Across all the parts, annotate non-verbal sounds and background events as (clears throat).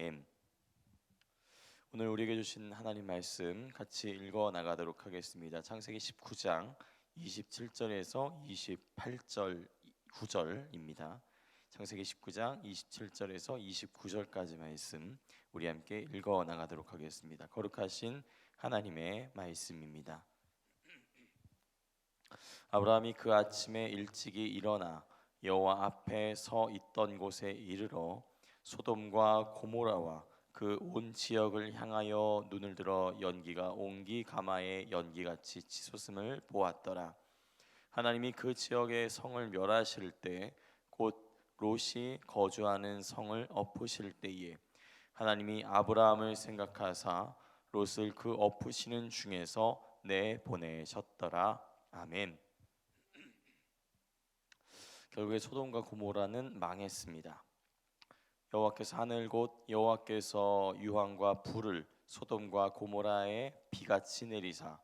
아멘. 오늘 우리에게 주신 하나님 말씀 같이 읽어 나가도록 하겠습니다. 창세기 19장 27절에서 28절 9절입니다. 창세기 19장 27절에서 29절까지 말씀 우리 함께 읽어 나가도록 하겠습니다. 거룩하신 하나님의 말씀입니다. 아브라함이 그 아침에 일찍이 일어나 여호와 앞에 서 있던 곳에 이르러 소돔과 고모라와 그 온 지역을 향하여 눈을 들어 연기가 옹기 가마의 연기같이 치솟음을 보았더라. 하나님이 그 지역의 성을 멸하실 때 곧 롯이 거주하는 성을 엎으실 때에 하나님이 아브라함을 생각하사 롯을 그 엎으시는 중에서 내 보내셨더라. 아멘. (clears throat) 결국에 소돔과 고모라는 망했습니다. 여호와께서 하늘 곧 여호와께서 유황과 불을 소돔과 고모라에 비같이 내리사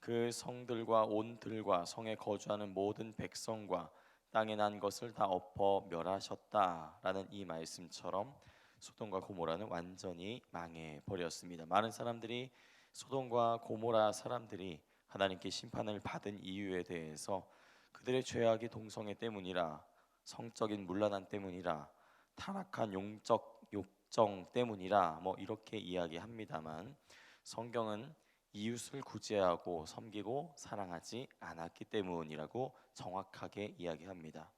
그 성들과 온 들과 성에 거주하는 모든 백성과 땅에 난 것을 다 엎어 멸하셨다라는 이 말씀처럼 소돔과 고모라는 완전히 망해 버렸습니다. 많은 사람들이 소돔과 고모라 사람들이 하나님께 심판을 받은 이유에 대해서 그들의 죄악이 동성애 때문이라 성적인 문란함 때문이라 타락한 용적 욕정 때문이라 뭐 이렇게 이야기합니다만 성경은 이웃을 구제하고 섬기고 사랑하지 않았기 때문이라고 정확하게 이야기합니다.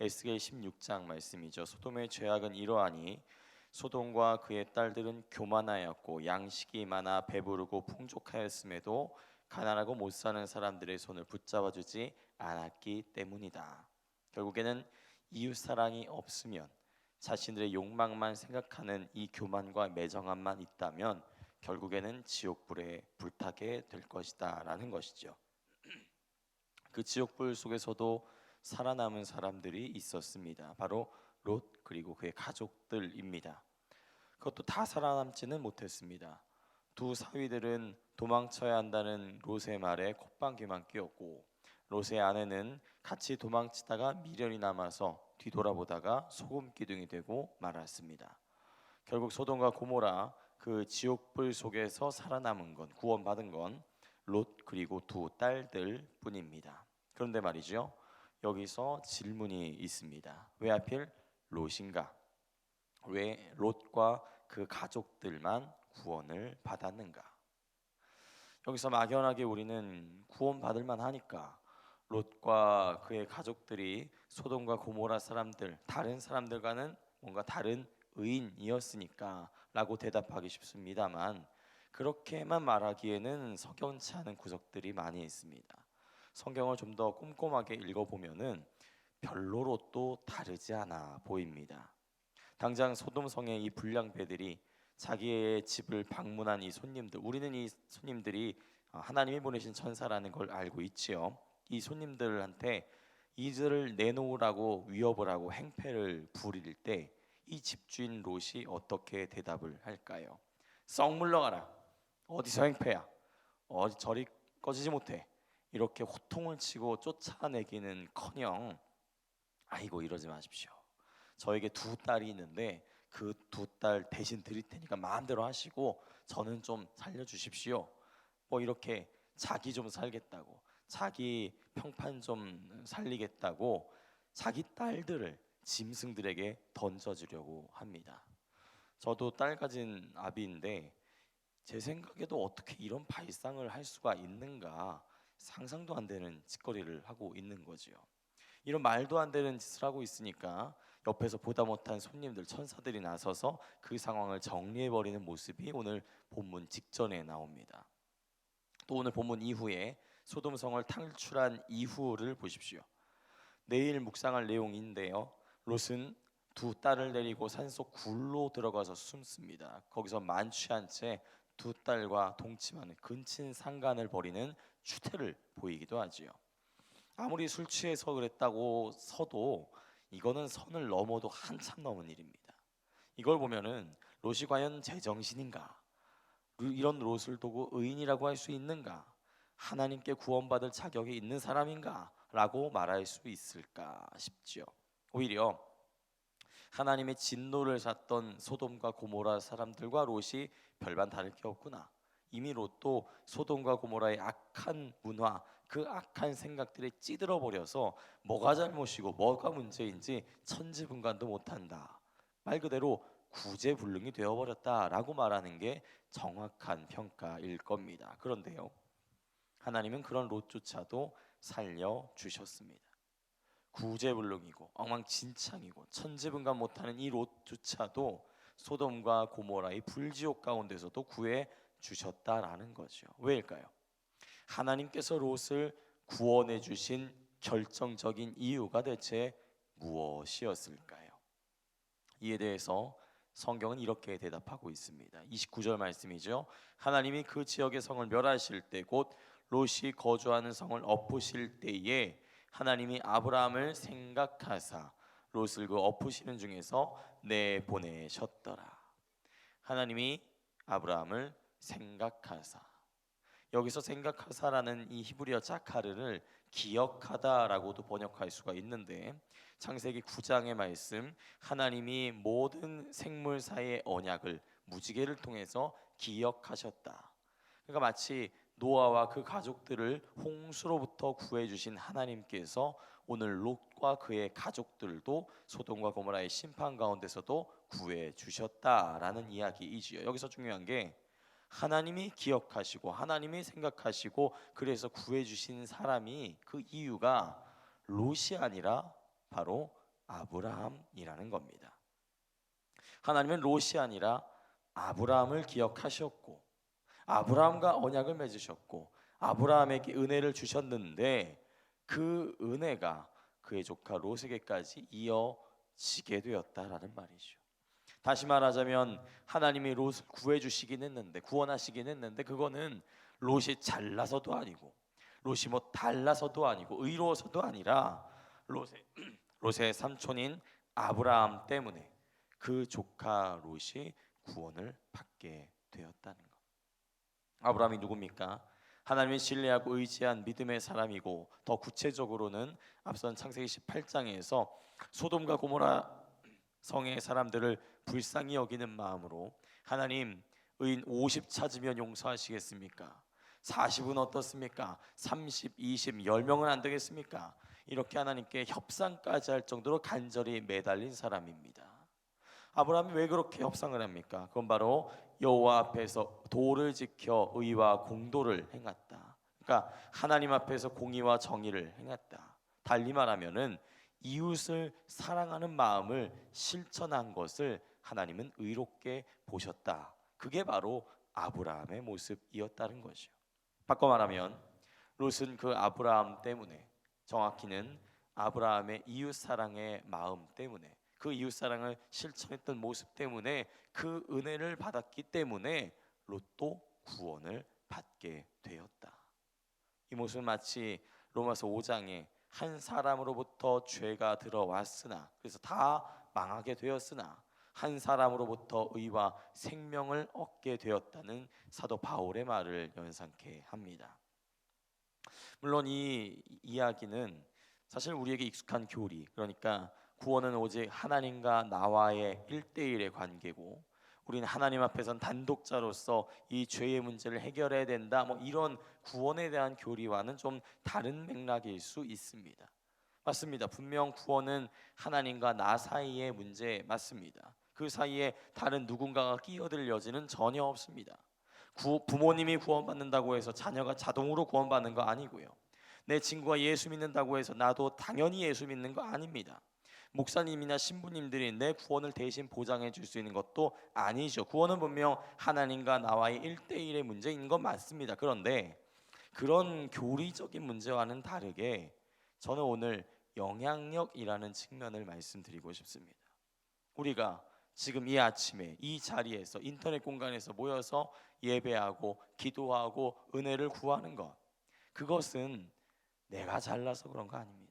에스겔 16장 말씀이죠. 소돔의 죄악은 이러하니 소돔과 그의 딸들은 교만하였고 양식이 많아 배부르고 풍족하였음에도 가난하고 못 사는 사람들의 손을 붙잡아 주지 않았기 때문이다. 결국에는 이웃 사랑이 없으면 자신들의 욕망만 생각하는 이 교만과 매정함만 있다면 결국에는 지옥불에 불타게 될 것이다라는 것이죠. (clears throat) 그 지옥불 속에서도 살아남은 사람들이 있었습니다. 바로 롯 그리고 그의 가족들입니다. 그것도 다 살아남지는 못했습니다. 두 사위들은 도망쳐야 한다는 롯의 말에 콧방귀만 뀌었고 롯의 아내는 같이 도망치다가 미련이 남아서 뒤돌아보다가 소금 기둥이 되고 말았습니다. 결국 소돔과 고모라 그 지옥불 속에서 살아남은 건 구원받은 건 롯 그리고 두 딸들 뿐입니다. 그런데 말이죠. 여기서 질문이 있습니다. 왜 하필 롯인가? 왜 롯과 그 가족들만 구원을 받았는가? 여기서 막연하게 우리는 구원받을 만하니까 롯과 그의 가족들이 소돔과 고모라 사람들 다른 사람들과는 뭔가 다른 의인이었으니까라고 대답하기 쉽습니다만 그렇게만 말하기에는 석연치 않은 구석들이 많이 있습니다. 성경을 좀 더 꼼꼼하게 읽어보면은 별로로 또 다르지 않아 보입니다. 당장 소돔성의 이 불량배들이 자기의 집을 방문한 이 손님들, 우리는 이 손님들이 하나님이 보내신 천사라는 걸 알고 있지요. 이 손님들한테 이들을 내놓으라고 위협을 하고 행패를 부릴 때 이 집주인 롯이 어떻게 대답을 할까요? 썩 물러가라. 어디서 행패야? 어디 저리 꺼지지 못해. 이렇게 호통을 치고 쫓아내기는커녕 아이고 이러지 마십시오. 저에게 두 딸이 있는데 그 두 딸 대신 드릴 테니까 마음대로 하시고 저는 좀 살려주십시오. 뭐 이렇게 자기 좀 살겠다고 자기 평판 좀 살리겠다고 자기 딸들을 짐승들에게 던져주려고 합니다. 저도 딸 가진 아비인데 제 생각에도 어떻게 이런 발상을 할 수가 있는가 상상도 안 되는 짓거리를 하고 있는 거지요. 이런 말도 안 되는 짓을 하고 있으니까 옆에서 보다 못한 손님들 천사들이 나서서 그 상황을 정리해 버리는 모습이 오늘 본문 직전에 나옵니다. 또 오늘 본문 이후에 소돔 성을 탈출한 이후를 보십시오. 내일 묵상할 내용인데요. 롯은 두 딸을 데리고 산속 굴로 들어가서 숨습니다. 거기서 만취한 채 두 딸과 동침하는 근친 상간을 벌이는 추태를 보이기도 하지요. 아무리 술 취해서 그랬다고 서도 이거는 선을 넘어도 한참 넘은 일입니다. 이걸 보면은 롯이 과연 제정신인가? 이런 롯을 두고 의인이라고 할 수 있는가? 하나님께 구원받을 자격이 있는 사람인가라고 말할 수 있을까 싶지요. 오히려 하나님의 진노를 샀던 소돔과 고모라 사람들과 롯이 별반 다를 게 없구나. 이미 롯도 소돔과 고모라의 악한 문화, 그 악한 생각들에 찌들어 버려서 뭐가 잘못이고 뭐가 문제인지 천지분간도 못한다. 말 그대로 구제불능이 되어 버렸다라고 말하는 게 정확한 평가일 겁니다. 그런데요, 하나님은 그런 롯조차도 살려 주셨습니다. 구제불능이고 엉망진창이고 천지분간 못하는 이 롯조차도 소돔과 고모라의 불지옥 가운데서도 구해 주셨다라는 거죠. 왜일까요? 하나님께서 롯을 구원해 주신 결정적인 이유가 대체 무엇이었을까요? 이에 대해서 성경은 이렇게 대답하고 있습니다. 29절 말씀이죠. 하나님이 그 지역의 성을 멸하실 때 곧 롯이 거주하는 성을 엎으실 때에 하나님이 아브라함을 생각하사 롯을 그 엎으시는 중에서 내 보내셨더라. 하나님이 아브라함을 생각하사 여기서 생각하사라는 이 히브리어 자카르를 기억하다라고도 번역할 수가 있는데 창세기 9장의 말씀 하나님이 모든 생물사의 언약을 무지개를 통해서 기억하셨다. 그러니까 마치 노아와 그 가족들을 홍수로부터 구해 주신 하나님께서 오늘 롯과 그의 가족들도 소돔과 고모라의 심판 가운데서도 구해 주셨다라는 이야기이지요. 여기서 중요한 게 하나님이 기억하시고 하나님이 생각하시고 그래서 구해 주신 사람이 그 이유가 롯이 아니라 바로 아브라함이라는 겁니다. 하나님은 롯이 아니라 아브라함을 기억하셨고 아브라함과 언약을 맺으셨고 아브라함에게 은혜를 주셨는데 그 은혜가 그의 조카 롯에게까지 이어지게 되었다라는 말이죠. 다시 말하자면 하나님이 롯을 구해 주시긴 했는데 구원하시긴 했는데 그거는 롯이 잘나서도 아니고 롯이 뭐 달라서도 아니고 의로워서도 아니라 롯의 (clears throat) 롯의 삼촌인 아브라함 때문에 그 조카 롯이 구원을 받게 되었다는 것. 아브라함이 누굽니까? 하나님을 신뢰하고 의지한 믿음의 사람이고 더 구체적으로는 앞선 창세기 18장에서 소돔과 고모라 성의 사람들을 불쌍히 여기는 마음으로 하나님 의인 50 찾으면 용서하시겠습니까? 40은 어떻습니까? 30, 20, 10명은 안 되겠습니까? 이렇게 하나님께 협상까지 할 정도로 간절히 매달린 사람입니다. 아브라함이 왜 그렇게 협상을 합니까? 그건 바로 여호와 앞에서 도를 지켜 의와 공도를 행했다. 그러니까 하나님 앞에서 공의와 정의를 행했다. 달리 말하면은 이웃을 사랑하는 마음을 실천한 것을 하나님은 의롭게 보셨다. 그게 바로 아브라함의 모습이었다는 것이요. 바꿔 말하면 롯은 그 아브라함 때문에 정확히는 아브라함의 이웃 사랑의 마음 때문에 그 이웃 사랑을 실천했던 모습 때문에 그 은혜를 받았기 때문에 롯도 구원을 받게 되었다. 이 모습은 마치 로마서 5장에 한 사람으로부터 죄가 들어왔으나 그래서 다 망하게 되었으나 한 사람으로부터 의와 생명을 얻게 되었다는 사도 바울의 말을 연상케 합니다. 물론 이 이야기는 사실 우리에게 익숙한 교리 그러니까 구원은 오직 하나님과 나와의 일대일의 관계고 우리는 하나님 앞에선 단독자로서 이 죄의 문제를 해결해야 된다. 뭐 이런 구원에 대한 교리와는 좀 다른 맥락일 수 있습니다. 맞습니다. 분명 구원은 하나님과 나 사이의 문제 맞습니다. 그 사이에 다른 누군가가 끼어들 여지는 전혀 없습니다. 구, 부모님이 구원받는다고 해서 자녀가 자동으로 구원받는 거 아니고요. 내 친구가 예수 믿는다고 해서 나도 당연히 예수 믿는 거 아닙니다. 목사님이나 신부님들이 내 구원을 대신 보장해 줄 수 있는 것도 아니죠. 구원은 분명 하나님과 나와의 일대일의 문제인 건 맞습니다. 그런데 그런 교리적인 문제와는 다르게 저는 오늘 영향력이라는 측면을 말씀드리고 싶습니다. 우리가 지금 이 아침에 이 자리에서 인터넷 공간에서 모여서 예배하고 기도하고 은혜를 구하는 것 그것은 내가 잘나서 그런 거 아닙니다.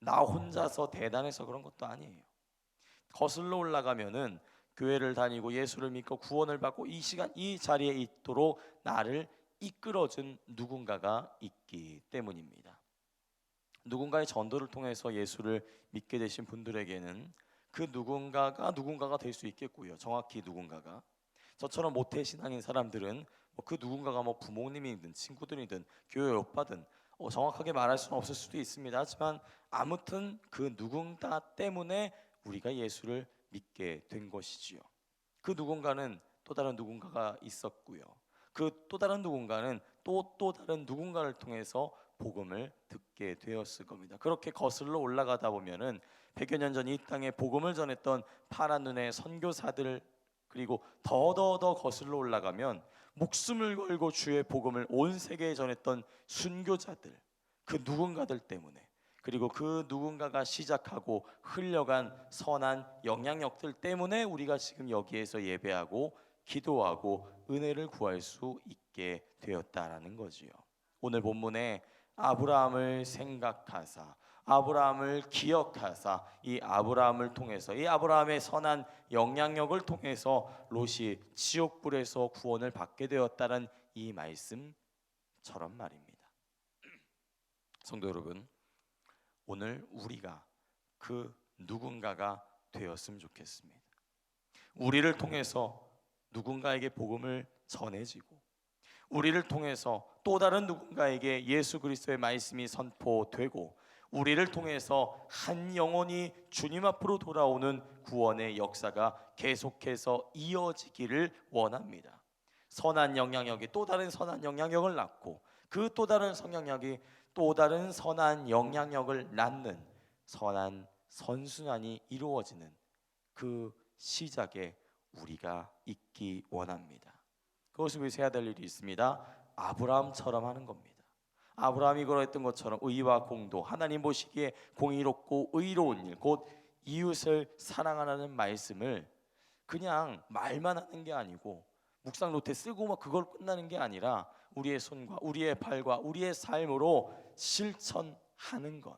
나 혼자서 대단해서 그런 것도 아니에요. 거슬러 올라가면은 교회를 다니고 예수를 믿고 구원을 받고 이 시간 이 자리에 있도록 나를 이끌어준 누군가가 있기 때문입니다. 누군가의 전도를 통해서 예수를 믿게 되신 분들에게는 그 누군가가 누군가가 될 수 있겠고요. 정확히 누군가가 저처럼 모태 신앙인 사람들은 뭐그 누군가가 뭐 부모님이든 친구들이든 교회 오빠든 어, 정확하게 말할 수는 없을 수도 있습니다. 하지만 아무튼 그 누군가 때문에 우리가 예수를 믿게 된 것이지요. 그 누군가는 또 다른 누군가가 있었고요. 그 또 다른 누군가는 또 또 다른 누군가를 통해서 복음을 듣게 되었을 겁니다. 그렇게 거슬러 올라가다 보면은 100여 년 전 이 땅에 복음을 전했던 파란 눈의 선교사들 그리고 더더더 거슬러 올라가면 목숨을 걸고 주의 복음을 온 세계에 전했던 순교자들 그 누군가들 때문에 그리고 그 누군가가 시작하고 흘려간 선한 영향력들 때문에 우리가 지금 여기에서 예배하고 기도하고 은혜를 구할 수 있게 되었다라는 거지요. 오늘 본문에 아브라함을 생각하사 아브라함을 기억하사 이 아브라함을 통해서 이 아브라함의 선한 영향력을 통해서 롯이 지옥불에서 구원을 받게 되었다는 이 말씀처럼 말입니다. 성도 여러분, 오늘 우리가 그 누군가가 되었으면 좋겠습니다. 우리를 통해서 누군가에게 복음을 전해지고 우리를 통해서 또 다른 누군가에게 예수 그리스도의 말씀이 선포되고 우리를 통해서 한 영혼이 주님 앞으로 돌아오는 구원의 역사가 계속해서 이어지기를 원합니다. 선한 영향력이 또 다른 선한 영향력을 낳고 그 또 다른 성향력이 또 다른 선한 영향력을 낳는 선한 선순환이 이루어지는 그 시작에 우리가 있기 원합니다. 그것을 위해서 해야 될 일이 있습니다. 아브라함처럼 하는 겁니다. 아브라함이 걸어했던 것처럼 의와 공도 하나님 보시기에 공의롭고 의로운 일 곧 이웃을 사랑하라는 말씀을 그냥 말만 하는 게 아니고 묵상 노트에 쓰고 막 그걸 끝나는 게 아니라 우리의 손과 우리의 발과 우리의 삶으로 실천하는 것.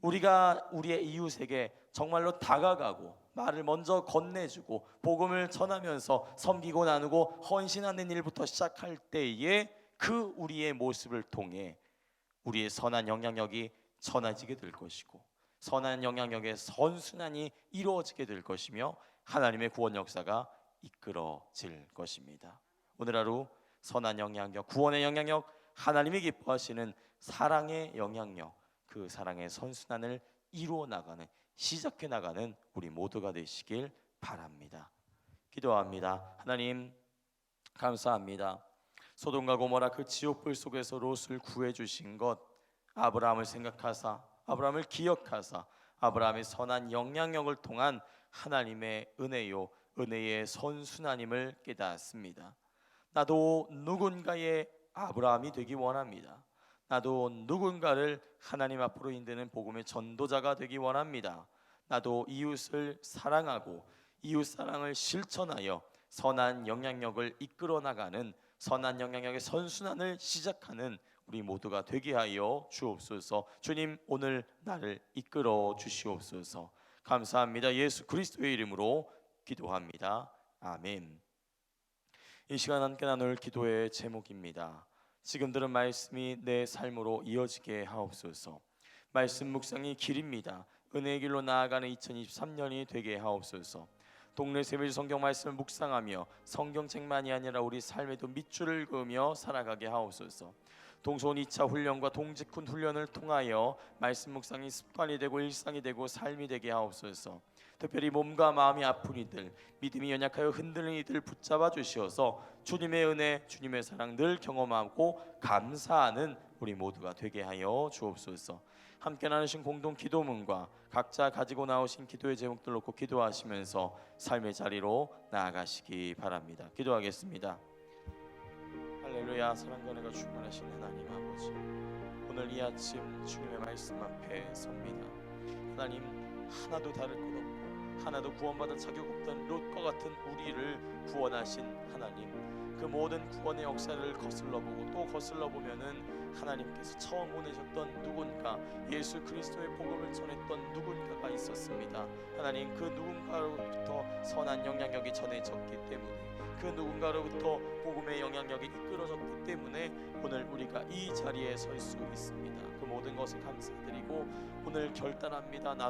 우리가 우리의 이웃에게 정말로 다가가고 말을 먼저 건네주고 복음을 전하면서 섬기고 나누고 헌신하는 일부터 시작할 때에 그 우리의 모습을 통해 우리의 선한 영향력이 전해지게 될 것이고 선한 영향력의 선순환이 이루어지게 될 것이며 하나님의 구원 역사가 이끌어질 것입니다. 오늘 하루 선한 영향력, 구원의 영향력, 하나님이 기뻐하시는 사랑의 영향력, 그 사랑의 선순환을 이루어 나가는 시작해 나가는 우리 모두가 되시길 바랍니다. 기도합니다. 하나님 감사합니다. 소돔과 고모라 그 지옥불 속에서 롯을 구해 주신 것 아브라함을 생각하사 아브라함을 기억하사 아브라함의 선한 영향력을 통한 하나님의 은혜요 은혜의 선순환임을 깨닫습니다. 나도 누군가의 아브라함이 되기 원합니다. 나도 누군가를 하나님 앞으로 인도는 복음의 전도자가 되기 원합니다. 나도 이웃을 사랑하고 이웃 사랑을 실천하여 선한 영향력을 이끌어 나가는 선한 영향력의 선순환을 시작하는 우리 모두가 되게 하여 주옵소서. 주님 오늘 나를 이끌어 주시옵소서. 감사합니다. 예수 그리스도의 이름으로 기도합니다. 아멘. 이 시간 함께 나눌 기도의 제목입니다. 지금 들은 말씀이 내 삶으로 이어지게 하옵소서. 말씀 묵상이 길입니다. 은혜의 길로 나아가는 2023년이 되게 하옵소서. 동네 세밀 성경 말씀을 묵상하며 성경책만이 아니라 우리 삶에도 밑줄을 그으며 살아가게 하옵소서. 동선 2차 훈련과 동직훈 훈련을 통하여 말씀 묵상이 습관이 되고 일상이 되고 삶이 되게 하옵소서. 특별히 몸과 마음이 아픈 이들, 믿음이 연약하여 흔들리는 이들 붙잡아 주시어서 주님의 은혜, 주님의 사랑 늘 경험하고 감사하는 우리 모두가 되게 하여 주옵소서. 함께 나누신 공동 기도문과 각자 가지고 나오신 기도의 제목들 놓고 기도하시면서 삶의 자리로 나아가시기 바랍니다. 기도하겠습니다. 할렐루야 사랑과 은혜가 충만하신 하나님 아버지 오늘 이 아침 주님의 말씀 앞에 섭니다. 하나님 하나도 다를 것 없고 하나도 구원받을 자격 없던 롯과 같은 우리를 구원하신 하나님 그 모든 구원의 역사를 거슬러 보고 또 거슬러 보면은 하나님께서 처음 보내셨던 누군가 예수 그리스도의 복음을 전했던 누군가가 있었습니다. 하나님 그 누군가로부터 선한 영향력이 전해졌기 때문에 그 누군가로부터 복음의 영향력이 이끌어졌기 때문에 오늘 우리가 이 자리에 설 수 있습니다. 그 모든 것을 감사드리고 오늘 결단합니다. 나도